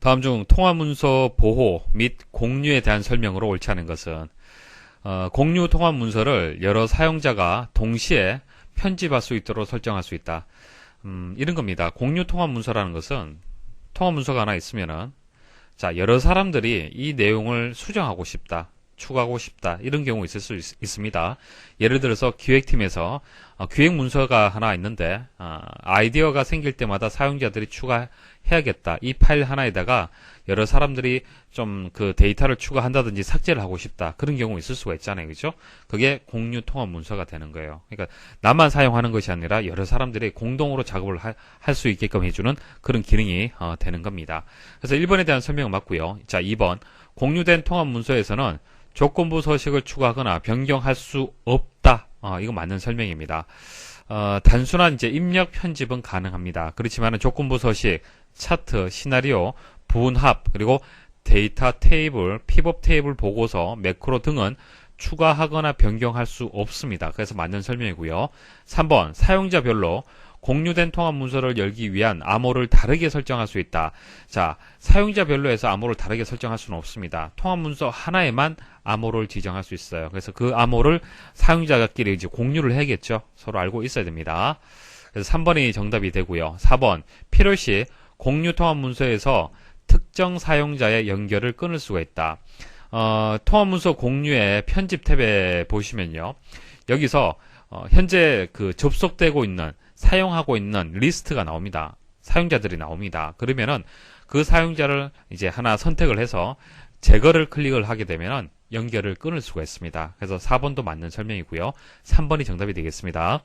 다음 중 통화문서 보호 및 공유에 대한 설명으로 옳지 않은 것은 어, 공유 통화문서를 여러 사용자가 동시에 편집할 수 있도록 설정할 수 있다. 음, 이런 겁니다. 공유 통화문서라는 것은 통화문서가 하나 있으면은 자 여러 사람들이 이 내용을 수정하고 싶다. 추가하고 싶다. 이런 경우 있을 수 있, 습니다 예를 들어서 기획팀에서 어, 기획 문서가 하나 있는데 어, 아이디어가 생길 때마다 사용자들이 추가 해야겠다. 이 파일 하나에다가 여러 사람들이 좀 그 데이터를 추가한다든지 삭제를 하고 싶다. 그런 경우 있을 수가 있잖아요. 그죠? 그게 공유 통합 문서가 되는 거예요. 그러니까 나만 사용하는 것이 아니라 여러 사람들이 공동으로 작업을 할 수 있게끔 해주는 그런 기능이 어, 되는 겁니다. 그래서 1번에 대한 설명은 맞고요. 자, 2번 공유된 통합 문서에서는 조건부 서식을 추가하거나 변경할 수 없다. 어, 이거 맞는 설명입니다. 어, 단순한 이제 입력 편집은 가능합니다. 그렇지만 조건부 서식, 차트, 시나리오, 분합, 그리고 데이터 테이블, 피벗 테이블 보고서, 매크로 등은 추가하거나 변경할 수 없습니다. 그래서 맞는 설명이고요. 3번 사용자별로 공유된 통합 문서를 열기 위한 암호를 다르게 설정할 수 있다. 자, 사용자별로 해서 암호를 다르게 설정할 수는 없습니다. 통합 문서 하나에만 암호를 지정할 수 있어요. 그래서 그 암호를 사용자끼리 이제 공유를 해야겠죠. 서로 알고 있어야 됩니다. 그래서 3번이 정답이 되고요. 4번 필요시 공유 통합 문서에서 특정 사용자의 연결을 끊을 수가 있다. 어, 통합 문서 공유의 편집 탭에 보시면요. 여기서 어, 현재 그 접속되고 있는 사용하고 있는 리스트가 나옵니다. 사용자들이 나옵니다. 그러면은 그 사용자를 이제 하나 선택을 해서 제거를 클릭을 하게 되면은 연결을 끊을 수가 있습니다. 그래서 4번도 맞는 설명이고요. 3번이 정답이 되겠습니다.